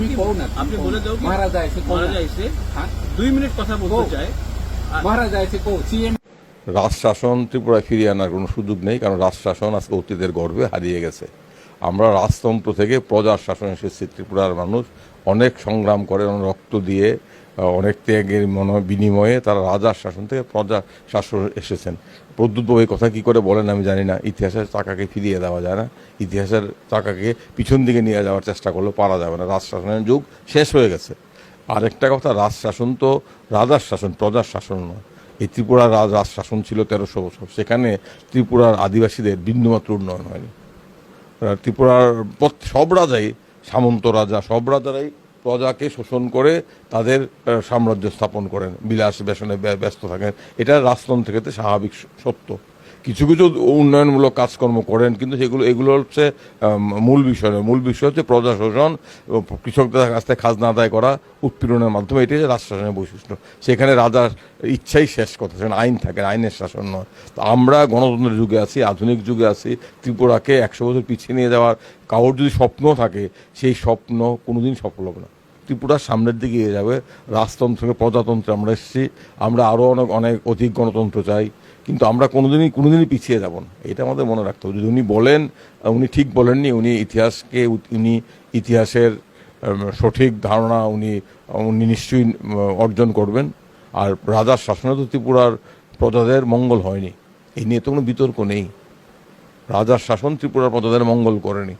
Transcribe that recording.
তুমি কি কও না, আপনি বলে দাও মহারাজা এসে মহারাজা এসে হ্যাঁ? দুই মিনিট কথা বলতে কও। মহারাজা এসে কো সিএম রাজশাসন ত্রিপুরায় ফিরিয়ে আনার কোনো সুযোগ নেই কারণ রাজশাসন আজকে অতীতের গর্বে হারিয়ে গেছে। আমরা রাজতন্ত্র থেকে প্রজার শাসন এসেছি ত্রিপুরার মানুষ। অনেক সংগ্রাম করে রক্ত দিয়ে অনেক ত্যাগের মনো বিনিময়ে তারা রাজার শাসন থেকে প্রজা শাসন এসেছেন। প্রদ্যুৎ এই কথা কি করে বলেন আমি জানি না। ইতিহাসের চাকাকে ফিরিয়ে দেওয়া যায় না। ইতিহাসের চাকাকে পিছন দিকে নিয়ে যাওয়ার চেষ্টা করলেও পারা যাবে না। রাজশাসনের যুগ শেষ হয়ে গেছে। আরেকটা কথা, রাজশাসন তো রাজার শাসন, প্রজার শাসন নয়। এই ত্রিপুরার রাজ রাজ শাসন ছিল তেরোশো বছর। সেখানে ত্রিপুরার আদিবাসীদের বিন্দুমাত্র উন্নয়ন হয়নি। ত্রিপুরার সব রাজাই সামন্ত রাজা, সব রাজারাই প্রজাকে শোষণ করে তাদের সাম্রাজ্য স্থাপন করেন, বিলাস বেসনে ব্য- ব্যস্ত থাকেন। এটা রাজতন্ত্রের ক্ষেত্রে স্বাভাবিক সত্য। কিছু কিছু উন্নয়নমূলক কাজকর্ম করেন, কিন্তু সেগুলো, এগুলো হচ্ছে মূল বিষয় নয়। মূল বিষয় হচ্ছে প্রজা শোষণ কৃষকদের কাছ থেকে খাজনা আদায় করা উৎপীড়নের মাধ্যমে। হচ্ছে রাজশাসনের বৈশিষ্ট্য। সেখানে রাজার ইচ্ছাই শেষ কথা। সেখানে আইন থাকে, আইনের শাসন নয়। তো আমরা গণতন্ত্রের যুগে আছি, আধুনিক যুগে আছি। ত্রিপুরাকে একশো বছর পিছিয়ে নিয়ে যাওয়ার কারোর যদি স্বপ্ন থাকে, সেই স্বপ্ন কোনোদিন সফল হবে না। ত্রিপুরা সামনের দিকে এগিয়ে যাবে। রাজতন্ত্র থেকে প্রজাতন্ত্রে আমরা এসেছি। আমরা আরও অনেক অনেক অধিক গণতন্ত্র চাই। কিন্তু আমরা কোনোদিনই কোনোদিনই পিছিয়ে যাব না। এটা আমাদের মনে রাখতে হবে। যদি উনি বলেন, উনি ঠিক বলেননি, উনি ইতিহাসকে, উনি ইতিহাসের সঠিক ধারণা উনি উনি নিশ্চয়ই অর্জন করবেন। আর রাজার শাসনে তো ত্রিপুরার প্রজাদের মঙ্গল হয়নি। এই নিয়ে তো কোনো বিতর্ক নেই। রাজার শাসন ত্রিপুরার প্রজাদের মঙ্গল করেনি।